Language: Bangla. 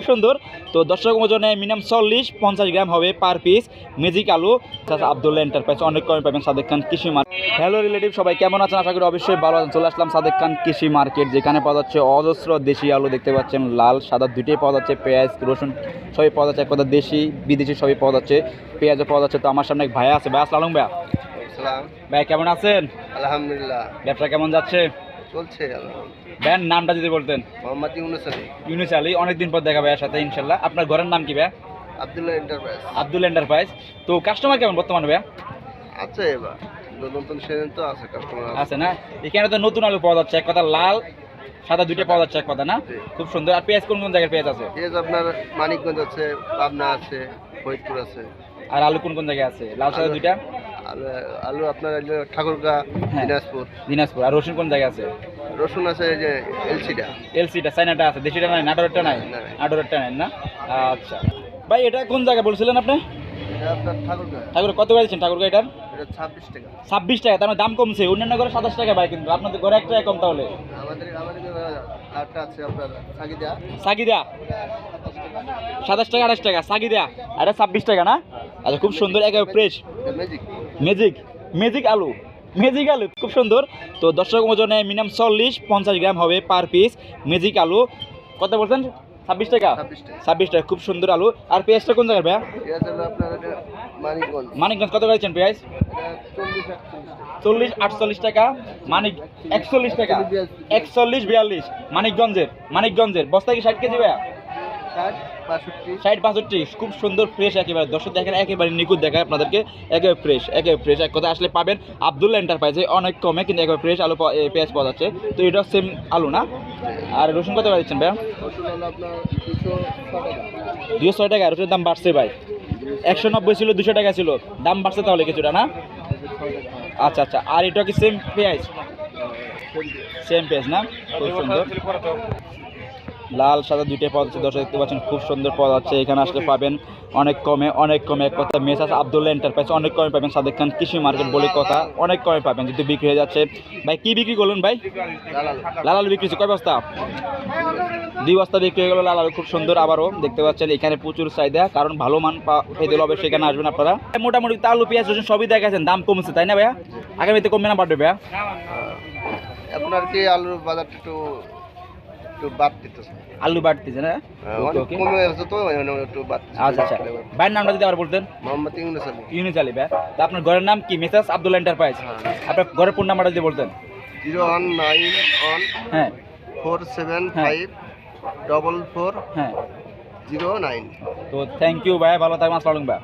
খুব সুন্দর। তো দর্শক ওজনে মিনিমাম চল্লিশ পঞ্চাশ গ্রাম হবে পার পিস ম্যাজিক আলু। আবদুল্লাহ এন্টারপ্রাইজ অনেক কমে পাবেন সাদেক খান কৃষি মার্কেট। হ্যালো রিলেটিভ সবাই কেমন আছেন? আশা করি অবশ্যই ভালো আছেন। চলে আসলাম সাদেক খান কৃষি মার্কেট যেখানে পাওয়া যাচ্ছে অজস্র দেশি আলু দেখতে পাচ্ছেন লাল সাদা দুটোই পাওয়া যাচ্ছে পেঁয়াজ রসুন সবই পাওয়া যাচ্ছে এক কথা দেশি বিদেশি সবই পাওয়া যাচ্ছে পেঁয়াজও পাওয়া যাচ্ছে। তো আমার সামনে এক ভাইয়া আছে। ভাইয়া আসসালাম ভাইয়া। ভাই কেমন আছেন? আলহামদুলিল্লাহ। ব্যবসা কেমন যাচ্ছে? চলছে আলহামদুলিল্লাহ। নামটা যদি বলতেন। মোহাম্মদ ইউনুস আলী। ইউনুস আলী অনেকদিন পর দেখা ভাইয়ের সাথে ইনশাল্লাহ। আপনার ঘরের নাম কি ভাইয়া? আবদুল্লাহ এন্টারপ্রাইজ। আব্দুল এন্টারপ্রাইজ। তো কাস্টমার কেমন বর্তমানে ভাইয়া? আছে এবার। নতুন সেদিন তো আছে কাস্টমার আছে। না? এখানে তো নতুন আলু পাওয়া যাচ্ছে এক কথা লাল সাদা দুইটা পাওয়া যাচ্ছে এক কথা না? খুব সুন্দর। আর পেঁয়াজ কোন কোন জায়গায় পেঁয়াজ আছে? পেঁয়াজ আপনার মানিকগঞ্জ আছে পাবনা আছে ফরিদপুর আছে। আর আলু কোন কোন জায়গায় আছে? লাল সাদা দুইটা? আলু আপনার ঠাকুরগা হ্যাঁ। দিনাজপুর। দিনাজপুর। আর রসুন কোন জায়গায় আছে? রসুন আছে যে এলসিটা। এলসিটা চাইনাটা আছে। দেশিটা নাই নাটোরেরটা নাই। নাটোরেরটা নাই না? আচ্ছা। ভাই এটা কোন জায়গায় বলছিলেন আপনি? ঠাকুর কত করে দিচ্ছেন ঠাকুরকে এটার? এটা ছাব্বিশ টাকা। ছাব্বিশ টাকা তার মানে দাম কমছে। অন্যান্য ঘরে সাতাশ টাকা ভাই কিন্তু। আপনাদের ঘরে এক টাকা কম তাহলে? আমাদের সাকিদা সাতাশ টাকা আঠাশ টাকা। সাগিদা? আর এটা ছাব্বিশ টাকা না? আচ্ছা খুব সুন্দর একেবারে ফ্রেশ ম্যাজিক ম্যাজিক আলু ম্যাজিক আলু খুব সুন্দর। তো দর্শক ওজনে মিনিমাম চল্লিশ পঞ্চাশ গ্রাম হবে পার পিস ম্যাজিক আলু। কত বলছেন ছাব্বিশ টাকা? ছাব্বিশ টাকা। খুব সুন্দর আলু। আর পেঁয়াজটা কোন জায়গায় ভাইয়া? মানিকগঞ্জ। কত করেছেন পেঁয়াজ? চল্লিশ চল্লিশ আটচল্লিশ টাকা। মানিক একচল্লিশ টাকা। একচল্লিশ বিয়াল্লিশ। মানিকগঞ্জের মানিকগঞ্জের। বস্তা কি ষাট কেজি ভাইয়া? ষাট বাষট্টি। খুব সুন্দর ফ্রেশ একেবারে। দর্শক দেখেন একেবারে নিখুঁত দেখায় আপনাদেরকে একেবারে ফ্রেশ একেবারে ফ্রেশ এক কথা আসলে পাবেন আবদুল্লা এন্টারপ্রাইজে অনেক কমে কিন্তু একেবারে ফ্রেশ আলু পেঁয়াজ পাওয়া যাচ্ছে। তো এটা সেম আলু না? আর রসুন কত দিচ্ছেন রসুন দুশো ছয় টাকা। রসুনের দাম বাড়ছে ভাই। একশো নব্বই ছিল দুশো টাকা ছিল। দাম বাড়ছে তাহলে কিছুটা না? আচ্ছা আচ্ছা। আর এটা কি সেম পেঁয়াজ? সেম পেঁয়াজ না? খুব সুন্দর। লাল, সাদা দুইটাই পাওয়া আছে। দর্শক দেখতে পাচ্ছেন, খুব সুন্দর পাওয়া আছে। এখানে আসলে পাবেন অনেক কমে অনেক কমে এক কথা। মেসাজ আবদুল্লাহ এন্টারপ্রাইজ অনেক কমে পাবেন সাদেক খান। কৃষি মার্কেট বলে কথা, অনেক কমে পাবেন যদি বিক্রি হয়ে যাচ্ছে। ভাই, কি বিক্রি করলেন ভাই? লাল বিক্রি হচ্ছে কয় বস্তা? দুই বস্তা বিক্রি হয়ে গেলো। লাল আলু খুব সুন্দর আবারও দেখতে পাচ্ছেন, এখানে প্রচুর চাহিদা। কারণ ভালো মান পেতে অবশ্যই এখানে আসবেন আপনারা। মোটামুটি আলু পেঁয়াজ রসুন সবই দেখাচ্ছেন দাম কমছে, তাই না ভাইয়া? আগামীতে কমবে না, বাড়বে ভাইয়া? আপনার কি আলুর বাজারটা একটু একটু আলু বাড়তেছে না? ওকে, কমে গেছে তো একটু আচ্ছা আচ্ছা। ভাইয়ের নামটা যদি আবার বলতেন? মোহাম্মদ ইউনুস আলী। ইউনিস আলী ভাই। তা আপনার ঘরের নাম কি? Messrs Abdul enterprise. আপনার ঘরের ফোন নাম্বারটা যদি বলতেন। জিরো ওয়ান নাইন ওয়ান হ্যাঁ। ফোর সেভেন হ্যাঁ। ফাইভ ডবল ফোর হ্যাঁ। Zero nine. তো থ্যাংক ইউ ভাই ভালো থাকবেন আসসালাম ভাই।